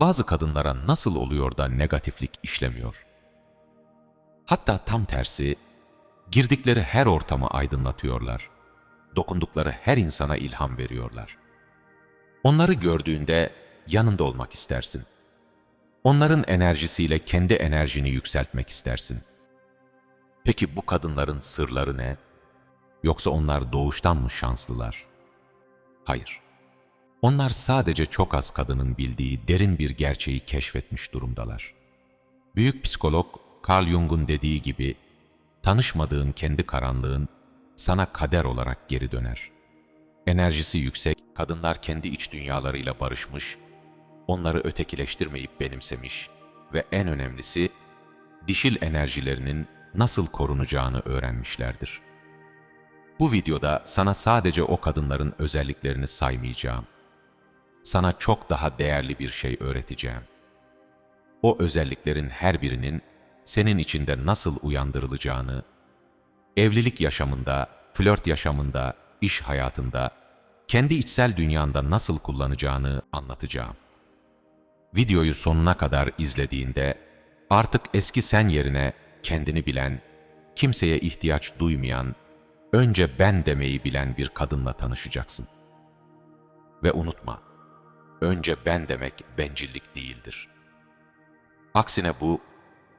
Bazı kadınlara nasıl oluyor da negatiflik işlemiyor? Hatta tam tersi, girdikleri her ortamı aydınlatıyorlar. Dokundukları her insana ilham veriyorlar. Onları gördüğünde yanında olmak istersin. Onların enerjisiyle kendi enerjini yükseltmek istersin. Peki bu kadınların sırları ne? Yoksa onlar doğuştan mı şanslılar? Hayır. Onlar sadece çok az kadının bildiği derin bir gerçeği keşfetmiş durumdalar. Büyük psikolog Carl Jung'un dediği gibi, tanışmadığın kendi karanlığın sana kader olarak geri döner. Enerjisi yüksek, kadınlar kendi iç dünyalarıyla barışmış, onları ötekileştirmeyip benimsemiş ve en önemlisi, dişil enerjilerinin nasıl korunacağını öğrenmişlerdir. Bu videoda sana sadece o kadınların özelliklerini saymayacağım. Sana çok daha değerli bir şey öğreteceğim. O özelliklerin her birinin senin içinde nasıl uyandırılacağını, evlilik yaşamında, flört yaşamında, iş hayatında, kendi içsel dünyanda nasıl kullanacağını anlatacağım. Videoyu sonuna kadar izlediğinde artık eski sen yerine kendini bilen, kimseye ihtiyaç duymayan, önce ben demeyi bilen bir kadınla tanışacaksın. Ve unutma, önce ben demek bencillik değildir. Aksine bu,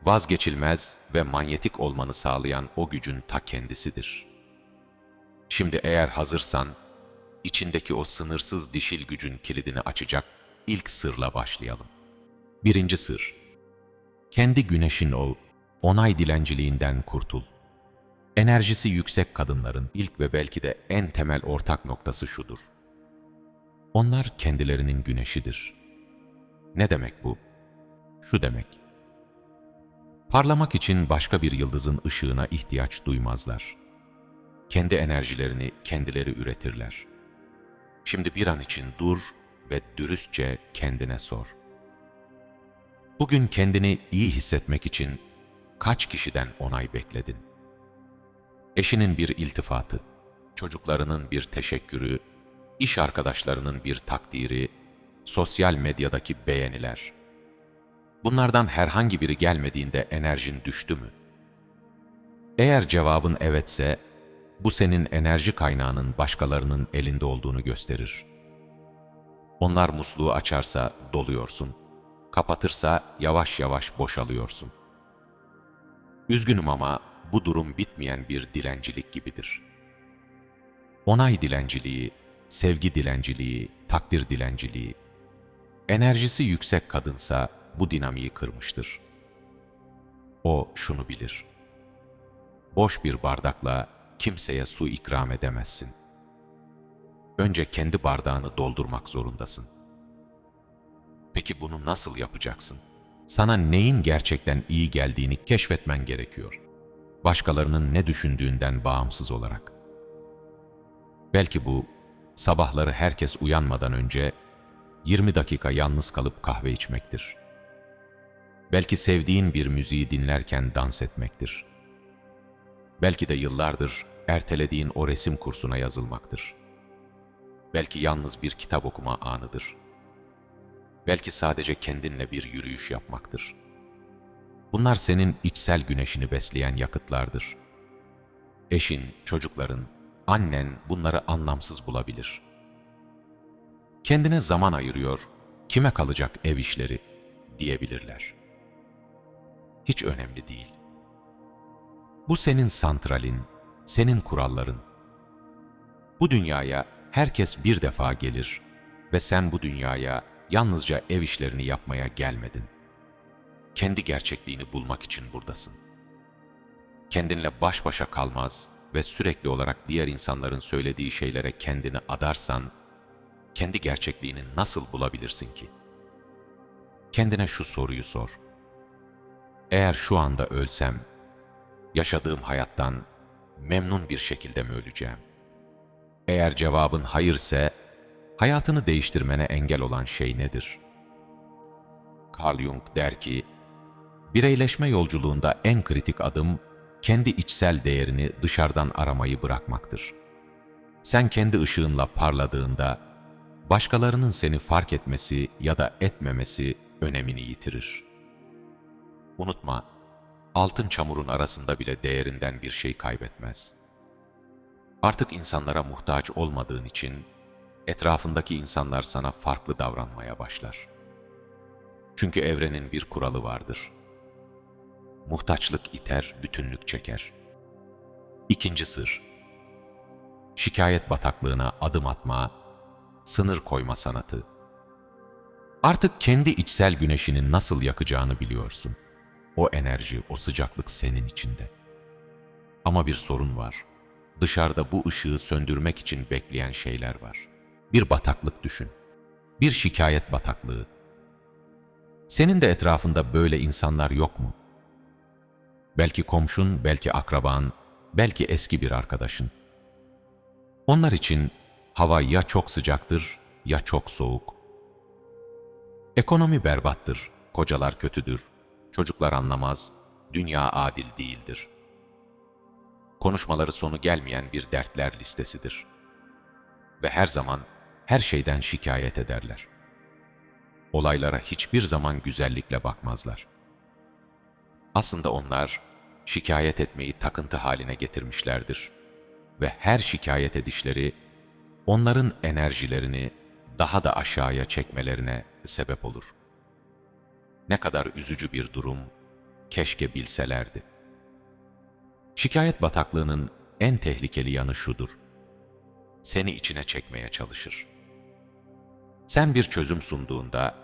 vazgeçilmez ve manyetik olmanı sağlayan o gücün ta kendisidir. Şimdi eğer hazırsan, içindeki o sınırsız dişil gücün kilidini açacak ilk sırla başlayalım. Birinci sır, kendi güneşin ol, onay dilenciliğinden kurtul. Enerjisi yüksek kadınların ilk ve belki de en temel ortak noktası şudur. Onlar kendilerinin güneşidir. Ne demek bu? Şu demek. Parlamak için başka bir yıldızın ışığına ihtiyaç duymazlar. Kendi enerjilerini kendileri üretirler. Şimdi bir an için dur ve dürüstçe kendine sor. Bugün kendini iyi hissetmek için kaç kişiden onay bekledin? Eşinin bir iltifatı, çocuklarının bir teşekkürü, iş arkadaşlarının bir takdiri, sosyal medyadaki beğeniler. Bunlardan herhangi biri gelmediğinde enerjin düştü mü? Eğer cevabın evetse, bu senin enerji kaynağının başkalarının elinde olduğunu gösterir. Onlar musluğu açarsa doluyorsun, kapatırsa yavaş yavaş boşalıyorsun. Üzgünüm ama bu durum bitmeyen bir dilencilik gibidir. Onay dilenciliği, sevgi dilenciliği, takdir dilenciliği, enerjisi yüksek kadınsa bu dinamiği kırmıştır. O şunu bilir. Boş bir bardakla kimseye su ikram edemezsin. Önce kendi bardağını doldurmak zorundasın. Peki bunu nasıl yapacaksın? Sana neyin gerçekten iyi geldiğini keşfetmen gerekiyor. Başkalarının ne düşündüğünden bağımsız olarak. Belki bu, sabahları herkes uyanmadan önce 20 dakika yalnız kalıp kahve içmektir. Belki sevdiğin bir müziği dinlerken dans etmektir. Belki de yıllardır ertelediğin o resim kursuna yazılmaktır. Belki yalnız bir kitap okuma anıdır. Belki sadece kendinle bir yürüyüş yapmaktır. Bunlar senin içsel güneşini besleyen yakıtlardır. Eşin, çocukların, annen bunları anlamsız bulabilir. Kendine zaman ayırıyor, kime kalacak ev işleri diyebilirler. Hiç önemli değil. Bu senin santralin, senin kuralların. Bu dünyaya herkes bir defa gelir ve sen bu dünyaya yalnızca ev işlerini yapmaya gelmedin. Kendi gerçekliğini bulmak için buradasın. Kendinle baş başa kalmaz ve sürekli olarak diğer insanların söylediği şeylere kendini adarsan, kendi gerçekliğini nasıl bulabilirsin ki? Kendine şu soruyu sor. Eğer şu anda ölsem, yaşadığım hayattan memnun bir şekilde mi öleceğim? Eğer cevabın hayırse, hayatını değiştirmene engel olan şey nedir? Carl Jung der ki, bireyleşme yolculuğunda en kritik adım, kendi içsel değerini dışarıdan aramayı bırakmaktır. Sen kendi ışığınla parladığında, başkalarının seni fark etmesi ya da etmemesi önemini yitirir. Unutma, altın çamurun arasında bile değerinden bir şey kaybetmez. Artık insanlara muhtaç olmadığın için etrafındaki insanlar sana farklı davranmaya başlar. Çünkü evrenin bir kuralı vardır. Muhtaçlık iter, bütünlük çeker. İkinci sır. Şikayet bataklığına adım atma, sınır koyma sanatı. Artık kendi içsel güneşini nasıl yakacağını biliyorsun. O enerji, o sıcaklık senin içinde. Ama bir sorun var. Dışarıda bu ışığı söndürmek için bekleyen şeyler var. Bir bataklık düşün. Bir şikayet bataklığı. Senin de etrafında böyle insanlar yok mu? Belki komşun, belki akraban, belki eski bir arkadaşın. Onlar için hava ya çok sıcaktır ya çok soğuk. Ekonomi berbattır, kocalar kötüdür, çocuklar anlamaz, dünya adil değildir. Konuşmaları sonu gelmeyen bir dertler listesidir. Ve her zaman her şeyden şikayet ederler. Olaylara hiçbir zaman güzellikle bakmazlar. Aslında onlar şikayet etmeyi takıntı haline getirmişlerdir ve her şikayet edişleri onların enerjilerini daha da aşağıya çekmelerine sebep olur. Ne kadar üzücü bir durum, keşke bilselerdi. Şikayet bataklığının en tehlikeli yanı şudur. Seni içine çekmeye çalışır. Sen bir çözüm sunduğunda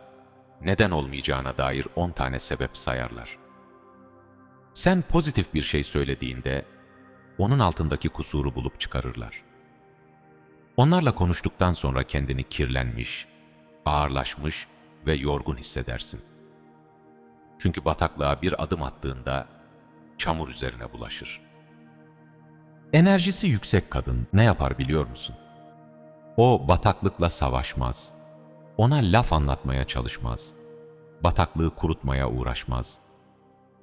neden olmayacağına dair on tane sebep sayarlar. Sen pozitif bir şey söylediğinde onun altındaki kusuru bulup çıkarırlar. Onlarla konuştuktan sonra kendini kirlenmiş, ağırlaşmış ve yorgun hissedersin. Çünkü bataklığa bir adım attığında çamur üzerine bulaşır. Enerjisi yüksek kadın ne yapar biliyor musun? O bataklıkla savaşmaz. Ona laf anlatmaya çalışmaz. Bataklığı kurutmaya uğraşmaz.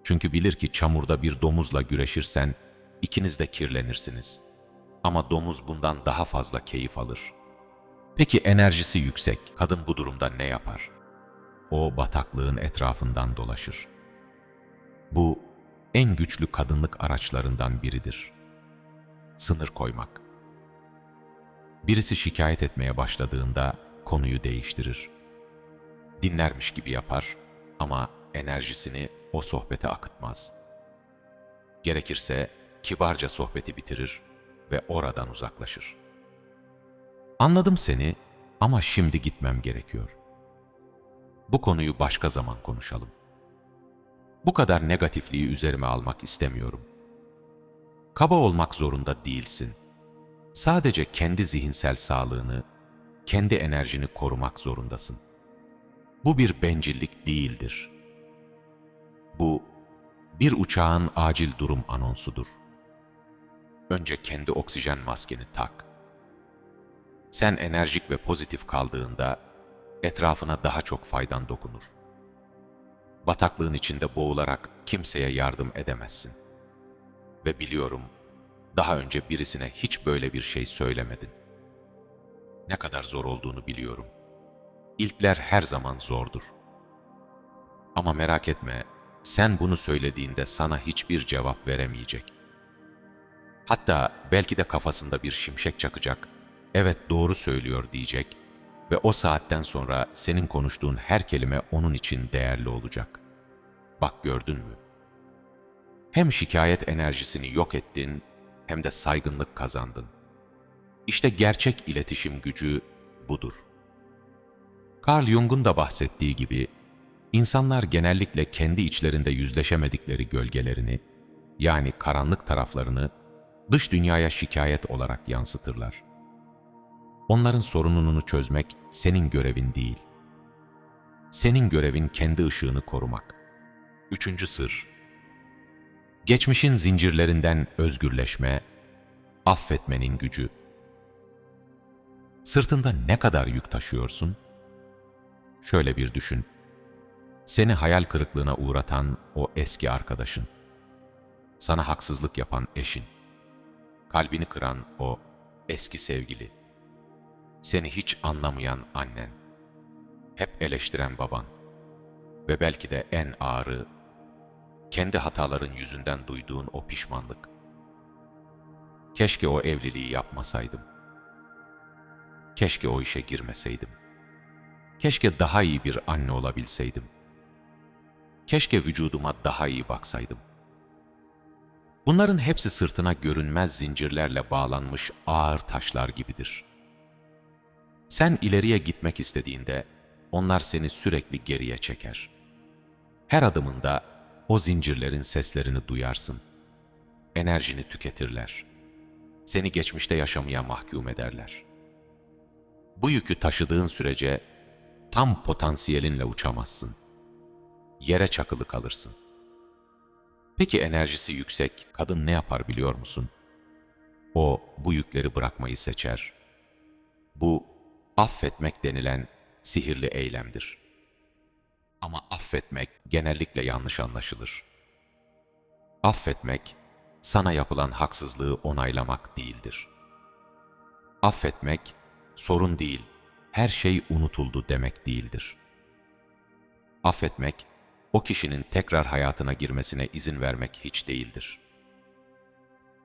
Çünkü bilir ki çamurda bir domuzla güreşirsen ikiniz de kirlenirsiniz. Ama domuz bundan daha fazla keyif alır. Peki enerjisi yüksek kadın bu durumda ne yapar? O bataklığın etrafından dolaşır. Bu en güçlü kadınlık araçlarından biridir. Sınır koymak. Birisi şikayet etmeye başladığında konuyu değiştirir. Dinlermiş gibi yapar ama enerjisini o sohbete akıtmaz. Gerekirse kibarca sohbeti bitirir ve oradan uzaklaşır. Anladım seni ama şimdi gitmem gerekiyor. Bu konuyu başka zaman konuşalım. Bu kadar negatifliği üzerime almak istemiyorum. Kaba olmak zorunda değilsin. Sadece kendi zihinsel sağlığını, kendi enerjini korumak zorundasın. Bu bir bencillik değildir. Bu bir uçağın acil durum anonsudur. Önce kendi oksijen maskeni tak. Sen enerjik ve pozitif kaldığında etrafına daha çok faydan dokunur. Bataklığın içinde boğularak kimseye yardım edemezsin. Ve biliyorum, daha önce birisine hiç böyle bir şey söylemedin. Ne kadar zor olduğunu biliyorum. İlkler her zaman zordur. Ama merak etme, sen bunu söylediğinde sana hiçbir cevap veremeyecek. Hatta belki de kafasında bir şimşek çakacak, evet doğru söylüyor diyecek ve o saatten sonra senin konuştuğun her kelime onun için değerli olacak. Bak gördün mü? Hem şikayet enerjisini yok ettin hem de saygınlık kazandın. İşte gerçek iletişim gücü budur. Carl Jung'un da bahsettiği gibi, insanlar genellikle kendi içlerinde yüzleşemedikleri gölgelerini, yani karanlık taraflarını dış dünyaya şikayet olarak yansıtırlar. Onların sorununu çözmek senin görevin değil. Senin görevin kendi ışığını korumak. Üçüncü sır. Geçmişin zincirlerinden özgürleşme, affetmenin gücü. Sırtında ne kadar yük taşıyorsun? Şöyle bir düşün. Seni hayal kırıklığına uğratan o eski arkadaşın. Sana haksızlık yapan eşin. Kalbini kıran o eski sevgili. Seni hiç anlamayan annen. Hep eleştiren baban. ve belki de en ağırı, kendi hataların yüzünden duyduğun o pişmanlık. Keşke o evliliği yapmasaydım. Keşke o işe girmeseydim. Keşke daha iyi bir anne olabilseydim. Keşke vücuduma daha iyi baksaydım. Bunların hepsi sırtına görünmez zincirlerle bağlanmış ağır taşlar gibidir. Sen ileriye gitmek istediğinde onlar seni sürekli geriye çeker. Her adımında o zincirlerin seslerini duyarsın. Enerjini tüketirler. Seni geçmişte yaşamaya mahkum ederler. Bu yükü taşıdığın sürece tam potansiyelinle uçamazsın. Yere çakılı kalırsın. Peki enerjisi yüksek kadın ne yapar biliyor musun? O bu yükleri bırakmayı seçer. Bu affetmek denilen sihirli eylemdir. Ama affetmek genellikle yanlış anlaşılır. Affetmek, sana yapılan haksızlığı onaylamak değildir. Affetmek, sorun değil, her şey unutuldu demek değildir. Affetmek, o kişinin tekrar hayatına girmesine izin vermek hiç değildir.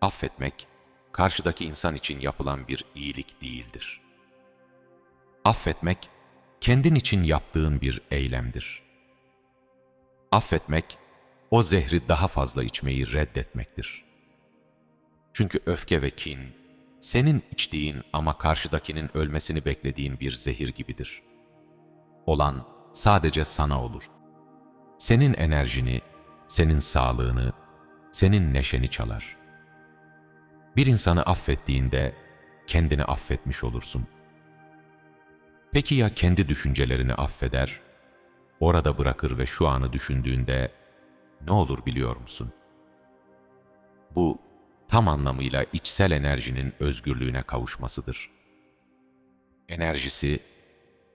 Affetmek, karşıdaki insan için yapılan bir iyilik değildir. Affetmek, kendin için yaptığın bir eylemdir. Affetmek, o zehri daha fazla içmeyi reddetmektir. Çünkü öfke ve kin, senin içtiğin ama karşıdakinin ölmesini beklediğin bir zehir gibidir. Olan sadece sana olur. Senin enerjini, senin sağlığını, senin neşeni çalar. Bir insanı affettiğinde kendini affetmiş olursun. Peki ya kendi düşüncelerini affeder, orada bırakır ve şu anı düşündüğünde ne olur biliyor musun? Bu tam anlamıyla içsel enerjinin özgürlüğüne kavuşmasıdır. Enerjisi,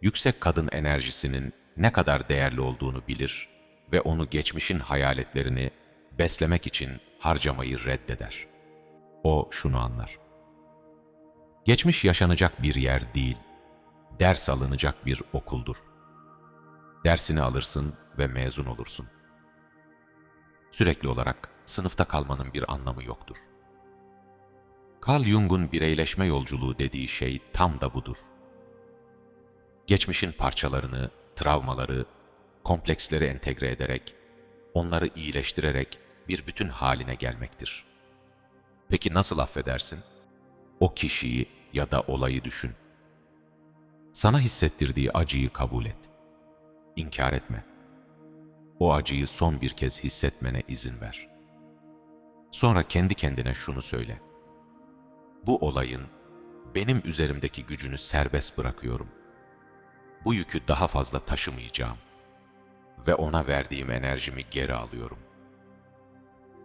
yüksek kadın enerjisinin ne kadar değerli olduğunu bilir ve onu geçmişin hayaletlerini beslemek için harcamayı reddeder. O şunu anlar. Geçmiş yaşanacak bir yer değil, ders alınacak bir okuldur. Dersini alırsın ve mezun olursun. Sürekli olarak sınıfta kalmanın bir anlamı yoktur. Carl Jung'un bireyleşme yolculuğu dediği şey tam da budur. Geçmişin parçalarını, travmaları, kompleksleri entegre ederek, onları iyileştirerek bir bütün haline gelmektir. Peki nasıl affedersin? O kişiyi ya da olayı düşün. Sana hissettirdiği acıyı kabul et. İnkar etme. O acıyı son bir kez hissetmene izin ver. Sonra kendi kendine şunu söyle. Bu olayın benim üzerimdeki gücünü serbest bırakıyorum. Bu yükü daha fazla taşımayacağım ve ona verdiğim enerjimi geri alıyorum.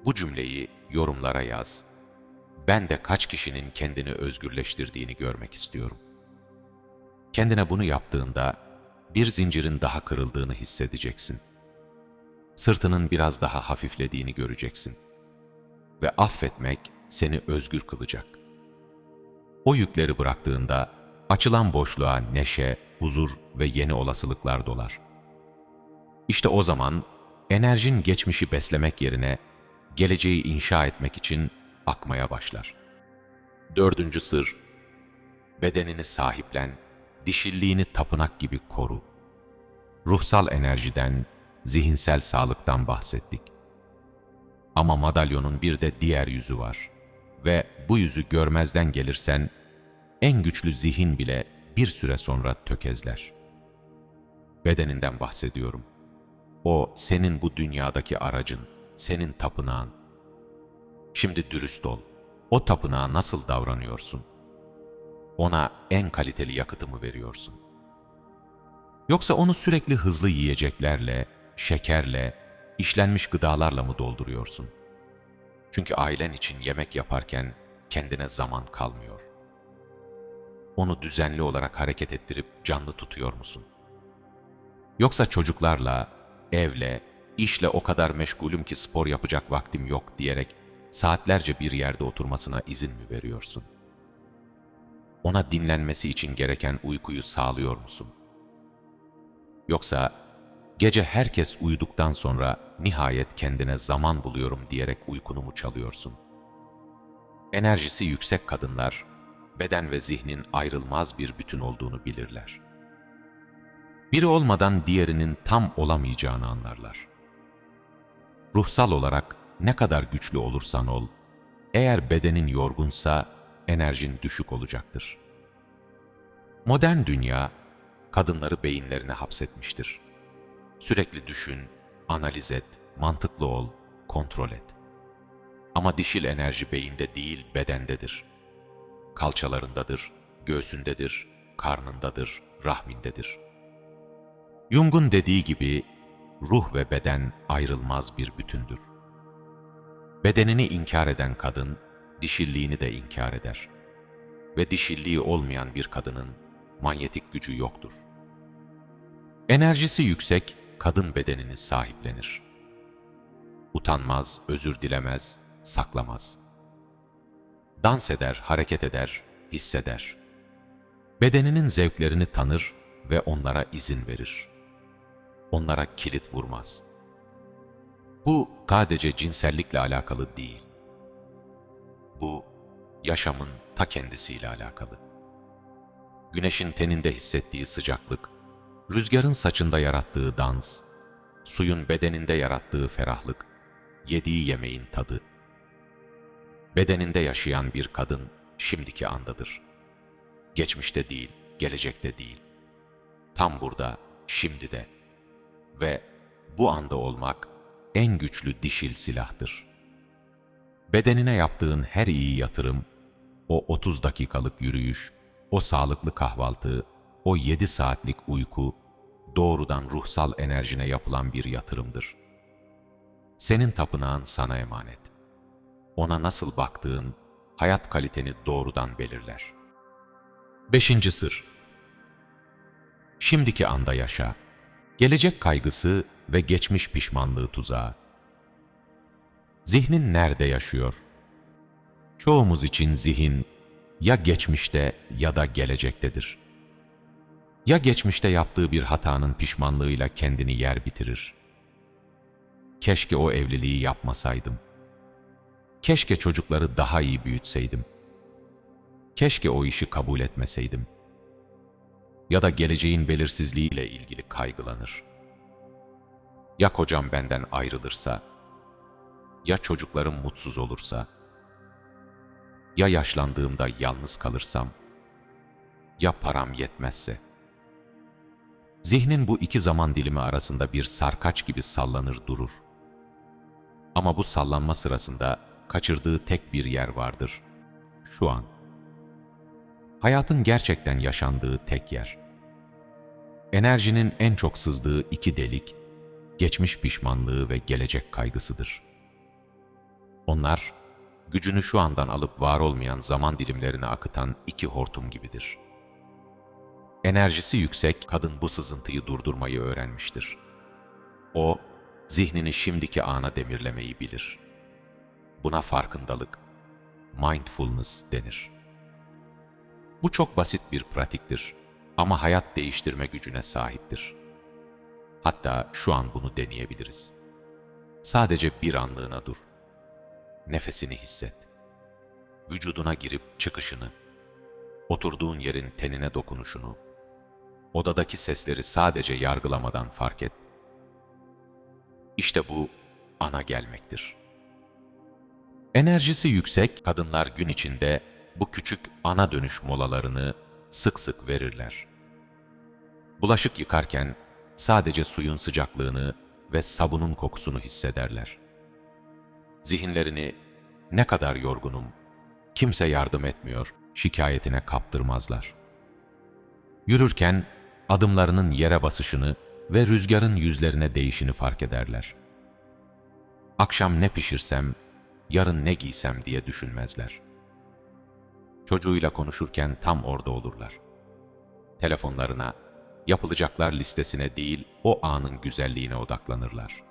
Bu cümleyi yorumlara yaz. Ben de kaç kişinin kendini özgürleştirdiğini görmek istiyorum. Kendine bunu yaptığında bir zincirin daha kırıldığını hissedeceksin. Sırtının biraz daha hafiflediğini göreceksin. Ve affetmek seni özgür kılacak. O yükleri bıraktığında açılan boşluğa neşe, huzur ve yeni olasılıklar dolar. İşte o zaman enerjin geçmişi beslemek yerine geleceği inşa etmek için akmaya başlar. Dördüncü sır, bedenini sahiplen, dişilliğini tapınak gibi koru. Ruhsal enerjiden, zihinsel sağlıktan bahsettik. Ama madalyonun bir de diğer yüzü var ve bu yüzü görmezden gelirsen, en güçlü zihin bile bir süre sonra tökezler. Bedeninden bahsediyorum. O senin bu dünyadaki aracın, senin tapınağın. Şimdi dürüst ol. O tapınağa nasıl davranıyorsun? Ona en kaliteli yakıtımı veriyorsun. Yoksa onu sürekli hızlı yiyeceklerle, şekerle, işlenmiş gıdalarla mı dolduruyorsun? Çünkü ailen için yemek yaparken kendine zaman kalmıyor. Onu düzenli olarak hareket ettirip canlı tutuyor musun? Yoksa çocuklarla, evle, işle o kadar meşgulüm ki spor yapacak vaktim yok diyerek saatlerce bir yerde oturmasına izin mi veriyorsun? Ona dinlenmesi için gereken uykuyu sağlıyor musun? Yoksa gece herkes uyuduktan sonra nihayet kendine zaman buluyorum diyerek uykunu mu çalıyorsun? Enerjisi yüksek kadınlar, beden ve zihnin ayrılmaz bir bütün olduğunu bilirler. Biri olmadan diğerinin tam olamayacağını anlarlar. Ruhsal olarak ne kadar güçlü olursan ol, eğer bedenin yorgunsa enerjin düşük olacaktır. Modern dünya kadınları beyinlerine hapsetmiştir. Sürekli düşün, analiz et, mantıklı ol, kontrol et. Ama dişil enerji beyinde değil bedendedir. Kalçalarındadır, göğsündedir, karnındadır, rahmindedir. Jung'un dediği gibi ruh ve beden ayrılmaz bir bütündür. Bedenini inkar eden kadın, dişilliğini de inkar eder. Ve dişilliği olmayan bir kadının manyetik gücü yoktur. Enerjisi yüksek, kadın bedenini sahiplenir. Utanmaz, özür dilemez, saklamaz. Dans eder, hareket eder, hisseder. Bedeninin zevklerini tanır ve onlara izin verir. Onlara kilit vurmaz. Bu sadece cinsellikle alakalı değil. Bu yaşamın ta kendisiyle alakalı. Güneşin teninde hissettiği sıcaklık, rüzgarın saçında yarattığı dans, suyun bedeninde yarattığı ferahlık, yediği yemeğin tadı. Bedeninde yaşayan bir kadın şimdiki andadır. Geçmişte değil, gelecekte değil. Tam burada, şimdi de. Ve bu anda olmak en güçlü dişil silahtır. Bedenine yaptığın her iyi yatırım, o 30 dakikalık yürüyüş, o sağlıklı kahvaltı, o 7 saatlik uyku, doğrudan ruhsal enerjine yapılan bir yatırımdır. Senin tapınağın sana emanet. Ona nasıl baktığın, hayat kaliteni doğrudan belirler. Beşinci sır Şimdiki anda yaşa. Gelecek kaygısı ve geçmiş pişmanlığı tuzağı. Zihnin nerede yaşıyor? Çoğumuz için zihin ya geçmişte ya da gelecektedir. Ya geçmişte yaptığı bir hatanın pişmanlığıyla kendini yer bitirir. Keşke o evliliği yapmasaydım. Keşke çocukları daha iyi büyütseydim. Keşke o işi kabul etmeseydim. Ya da geleceğin belirsizliğiyle ilgili kaygılanır. Ya kocam benden ayrılırsa? Ya çocuklarım mutsuz olursa? Ya yaşlandığımda yalnız kalırsam? Ya param yetmezse? Zihnin bu iki zaman dilimi arasında bir sarkaç gibi sallanır durur. Ama bu sallanma sırasında kaçırdığı tek bir yer vardır. Şu an. Hayatın gerçekten yaşandığı tek yer. Enerjinin en çok sızdığı iki delik, geçmiş pişmanlığı ve gelecek kaygısıdır. Onlar, gücünü şu andan alıp var olmayan zaman dilimlerine akıtan iki hortum gibidir. Enerjisi yüksek kadın bu sızıntıyı durdurmayı öğrenmiştir. O, zihnini şimdiki ana demirlemeyi bilir. Buna farkındalık, mindfulness denir. Bu çok basit bir pratiktir ama hayat değiştirme gücüne sahiptir. Hatta şu an bunu deneyebiliriz. Sadece bir anlığına dur. Nefesini hisset. Vücuduna girip çıkışını, oturduğun yerin tenine dokunuşunu, odadaki sesleri sadece yargılamadan fark et. İşte bu ana gelmektir. Enerjisi yüksek kadınlar gün içinde bu küçük ana dönüş molalarını sık sık verirler. Bulaşık yıkarken sadece suyun sıcaklığını ve sabunun kokusunu hissederler. Zihinlerini ne kadar yorgunum, kimse yardım etmiyor şikayetine kaptırmazlar. Yürürken adımlarının yere basışını ve rüzgarın yüzlerine değişini fark ederler. Akşam ne pişirsem, yarın ne giysem diye düşünmezler. Çocuğuyla konuşurken tam orada olurlar. Telefonlarına, yapılacaklar listesine değil, o anın güzelliğine odaklanırlar.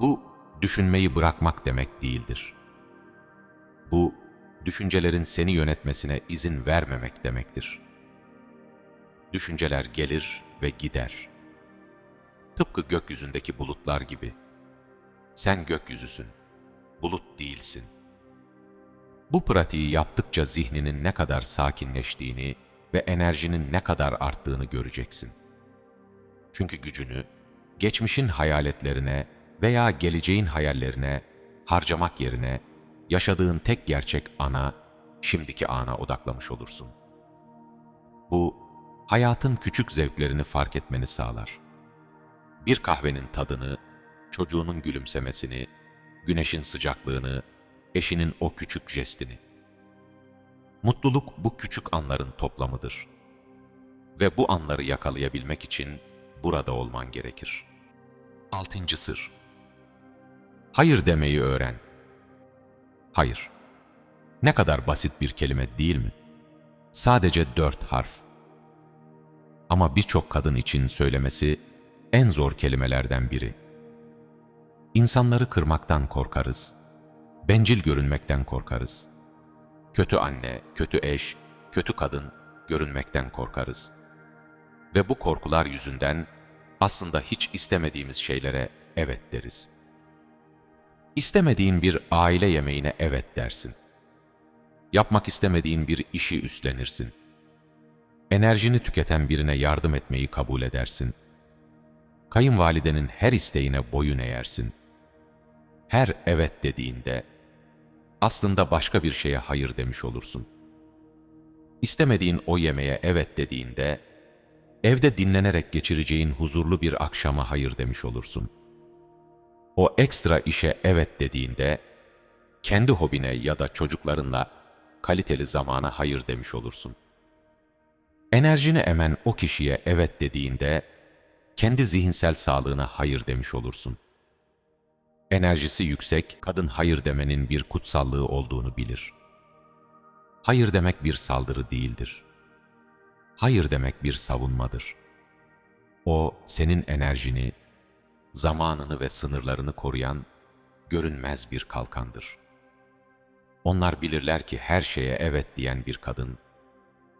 Bu, düşünmeyi bırakmak demek değildir. Bu, düşüncelerin seni yönetmesine izin vermemek demektir. Düşünceler gelir ve gider. Tıpkı gökyüzündeki bulutlar gibi. Sen gökyüzüsün, bulut değilsin. Bu pratiği yaptıkça zihninin ne kadar sakinleştiğini ve enerjinin ne kadar arttığını göreceksin. Çünkü gücünü geçmişin hayaletlerine veya geleceğin hayallerine harcamak yerine yaşadığın tek gerçek ana, şimdiki ana odaklamış olursun. Bu, hayatın küçük zevklerini fark etmeni sağlar. Bir kahvenin tadını, çocuğunun gülümsemesini, güneşin sıcaklığını, eşinin o küçük jestini. Mutluluk bu küçük anların toplamıdır. Ve bu anları yakalayabilmek için burada olman gerekir. Altıncı sır. Hayır demeyi öğren. Hayır. Ne kadar basit bir kelime değil mi? Sadece dört harf. Ama birçok kadın için söylemesi en zor kelimelerden biri. İnsanları kırmaktan korkarız. Bencil görünmekten korkarız. Kötü anne, kötü eş, kötü kadın görünmekten korkarız. Ve bu korkular yüzünden aslında hiç istemediğimiz şeylere evet deriz. İstemediğin bir aile yemeğine evet dersin. Yapmak istemediğin bir işi üstlenirsin. Enerjini tüketen birine yardım etmeyi kabul edersin. Kayınvalidenin her isteğine boyun eğersin. Her evet dediğinde aslında başka bir şeye hayır demiş olursun. İstemediğin o yemeğe evet dediğinde evde dinlenerek geçireceğin huzurlu bir akşama hayır demiş olursun. O ekstra işe evet dediğinde kendi hobine ya da çocuklarınla kaliteli zamana hayır demiş olursun. Enerjini emen o kişiye evet dediğinde kendi zihinsel sağlığına hayır demiş olursun. Enerjisi yüksek kadın hayır demenin bir kutsallığı olduğunu bilir. Hayır demek bir saldırı değildir. Hayır demek bir savunmadır. O senin enerjini, zamanını ve sınırlarını koruyan görünmez bir kalkandır. Onlar bilirler ki her şeye evet diyen bir kadın,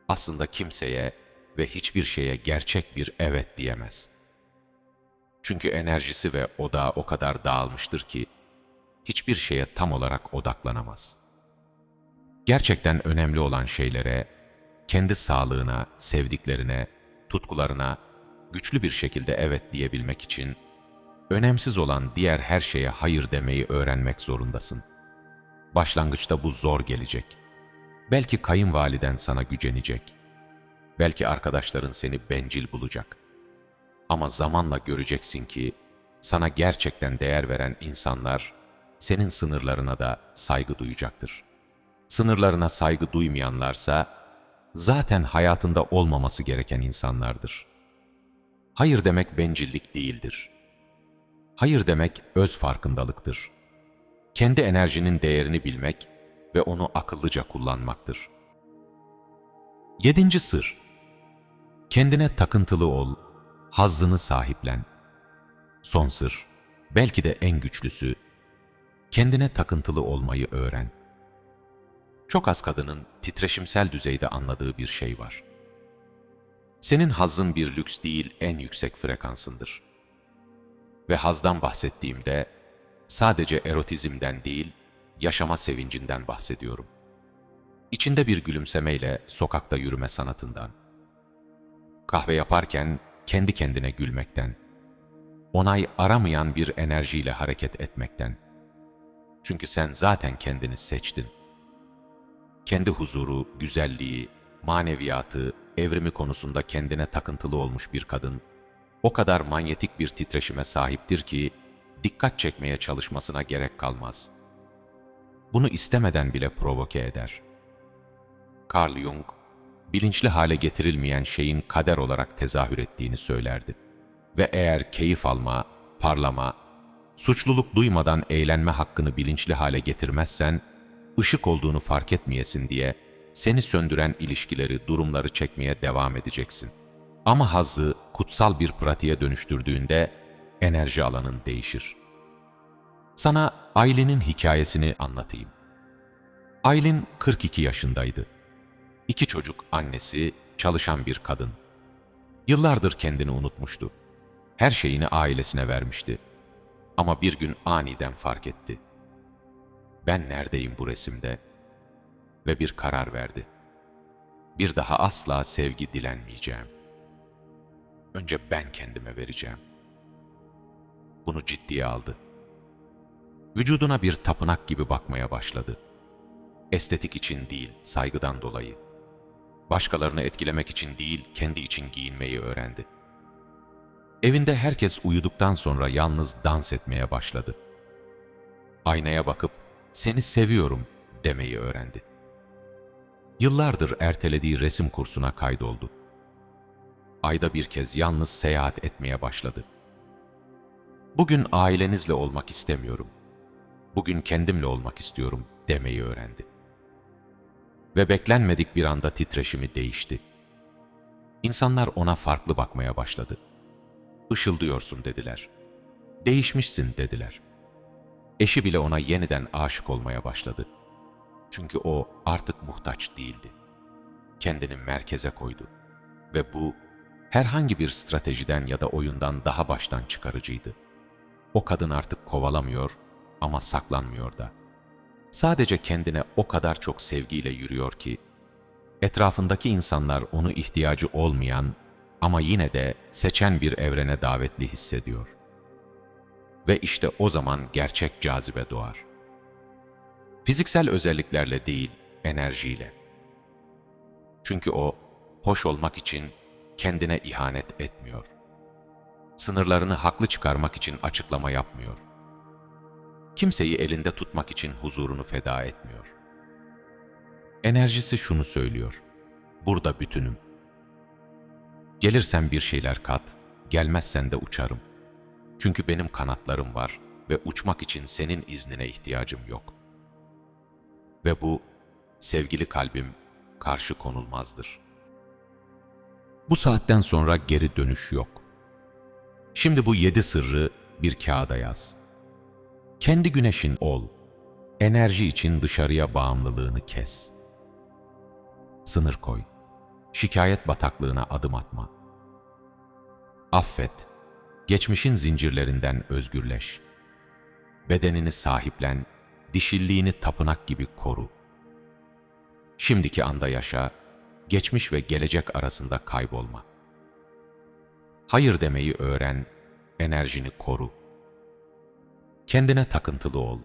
aslında kimseye ve hiçbir şeye gerçek bir evet diyemez. Çünkü enerjisi ve odağı o kadar dağılmıştır ki, hiçbir şeye tam olarak odaklanamaz. Gerçekten önemli olan şeylere, kendi sağlığına, sevdiklerine, tutkularına güçlü bir şekilde evet diyebilmek için, önemsiz olan diğer her şeye hayır demeyi öğrenmek zorundasın. Başlangıçta bu zor gelecek. Belki kayınvaliden sana gücenecek. Belki arkadaşların seni bencil bulacak. Ama zamanla göreceksin ki sana gerçekten değer veren insanlar senin sınırlarına da saygı duyacaktır. Sınırlarına saygı duymayanlarsa zaten hayatında olmaması gereken insanlardır. Hayır demek bencillik değildir. Hayır demek öz farkındalıktır. Kendi enerjinin değerini bilmek ve onu akıllıca kullanmaktır. Yedinci sır. Kendine takıntılı ol, hazzını sahiplen. Son sır, belki de en güçlüsü, kendine takıntılı olmayı öğren. Çok az kadının titreşimsel düzeyde anladığı bir şey var. Senin hazzın bir lüks değil, en yüksek frekansındır. Ve hazdan bahsettiğimde sadece erotizmden değil, yaşama sevincinden bahsediyorum. İçinde bir gülümsemeyle sokakta yürüme sanatından. Kahve yaparken kendi kendine gülmekten. Onay aramayan bir enerjiyle hareket etmekten. Çünkü sen zaten kendini seçtin. Kendi huzuru, güzelliği, maneviyatı, evrimi konusunda kendine takıntılı olmuş bir kadın, o kadar manyetik bir titreşime sahiptir ki, dikkat çekmeye çalışmasına gerek kalmaz. Bunu istemeden bile provoke eder. Carl Jung, bilinçli hale getirilmeyen şeyin kader olarak tezahür ettiğini söylerdi. Ve eğer keyif alma, parlama, suçluluk duymadan eğlenme hakkını bilinçli hale getirmezsen, ışık olduğunu fark etmeyesin diye seni söndüren ilişkileri, durumları çekmeye devam edeceksin. Ama hazzı kutsal bir pratiğe dönüştürdüğünde enerji alanın değişir. Sana Aylin'in hikayesini anlatayım. Aylin 42 yaşındaydı. İki çocuk annesi, çalışan bir kadın. Yıllardır kendini unutmuştu. her şeyini ailesine vermişti. Ama bir gün aniden fark etti. Ben neredeyim bu resimde? Ve bir karar verdi. Bir daha asla sevgi dilenmeyeceğim. Önce ben kendime vereceğim. Bunu ciddiye aldı. Vücuduna bir tapınak gibi bakmaya başladı. Estetik için değil, saygıdan dolayı. Başkalarını etkilemek için değil, kendi için giyinmeyi öğrendi. Evinde herkes uyuduktan sonra yalnız dans etmeye başladı. Aynaya bakıp seni seviyorum demeyi öğrendi. Yıllardır ertelediği resim kursuna kaydoldu. Ayda bir kez yalnız seyahat etmeye başladı. Bugün ailenizle olmak istemiyorum. Bugün kendimle olmak istiyorum demeyi öğrendi. Ve beklenmedik bir anda titreşimi değişti. İnsanlar ona farklı bakmaya başladı. Işıldıyorsun dediler. Değişmişsin dediler. Eşi bile ona yeniden aşık olmaya başladı. Çünkü o artık muhtaç değildi. Kendini merkeze koydu. Ve bu herhangi bir stratejiden ya da oyundan daha baştan çıkarıcıydı. O kadın artık kovalamıyor ama saklanmıyor da. Sadece kendine o kadar çok sevgiyle yürüyor ki, etrafındaki insanlar onu ihtiyacı olmayan ama yine de seçen bir evrene davetli hissediyor. Ve işte o zaman gerçek cazibe doğar. Fiziksel özelliklerle değil, enerjiyle. Çünkü o, hoş olmak için kendine ihanet etmiyor. Sınırlarını haklı çıkarmak için açıklama yapmıyor. Kimseyi elinde tutmak için huzurunu feda etmiyor. Enerjisi şunu söylüyor. Burada bütünüm. Gelirsen bir şeyler kat, gelmezsen de uçarım. Çünkü benim kanatlarım var ve uçmak için senin iznine ihtiyacım yok. Ve bu, sevgili kalbim, karşı konulmazdır. Bu saatten sonra geri dönüş yok. Şimdi bu yedi sırrı bir kağıda yaz. Kendi güneşin ol. Enerji için dışarıya bağımlılığını kes. Sınır koy. Şikayet bataklığına adım atma. Affet. Geçmişin zincirlerinden özgürleş. Bedenini sahiplen, dişilliğini tapınak gibi koru. Şimdiki anda yaşa, geçmiş ve gelecek arasında kaybolma. Hayır demeyi öğren, enerjini koru. Kendine takıntılı ol,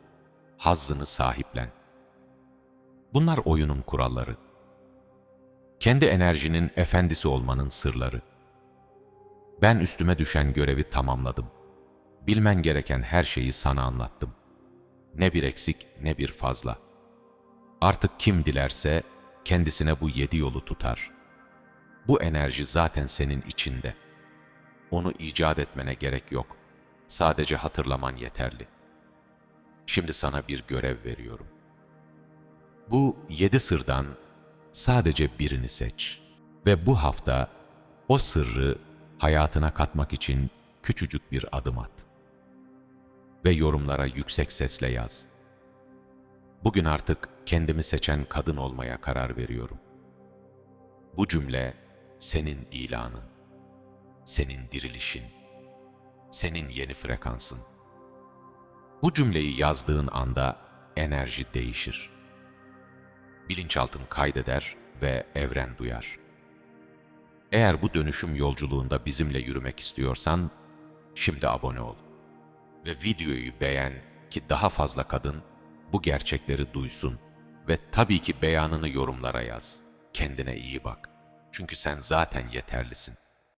hazzını sahiplen. Bunlar oyunun kuralları. Kendi enerjinin efendisi olmanın sırları. Ben üstüme düşen görevi tamamladım. Bilmen gereken her şeyi sana anlattım. Ne bir eksik ne bir fazla. Artık kim dilerse kendisine bu yedi yolu tutar. Bu enerji zaten senin içinde. Onu icat etmene gerek yok. Sadece hatırlaman yeterli. Şimdi sana bir görev veriyorum. Bu yedi sırdan sadece birini seç. Ve bu hafta o sırrı hayatına katmak için küçücük bir adım at. Ve yorumlara yüksek sesle yaz. Bugün artık kendimi seçen kadın olmaya karar veriyorum. Bu cümle senin ilanın, senin dirilişin, senin yeni frekansın. Bu cümleyi yazdığın anda enerji değişir. Bilinçaltın kaydeder ve evren duyar. Eğer bu dönüşüm yolculuğunda bizimle yürümek istiyorsan, şimdi abone ol. Ve videoyu beğen ki daha fazla kadın bu gerçekleri duysun ve tabii ki beyanını yorumlara yaz. Kendine iyi bak. Çünkü sen zaten yeterlisin.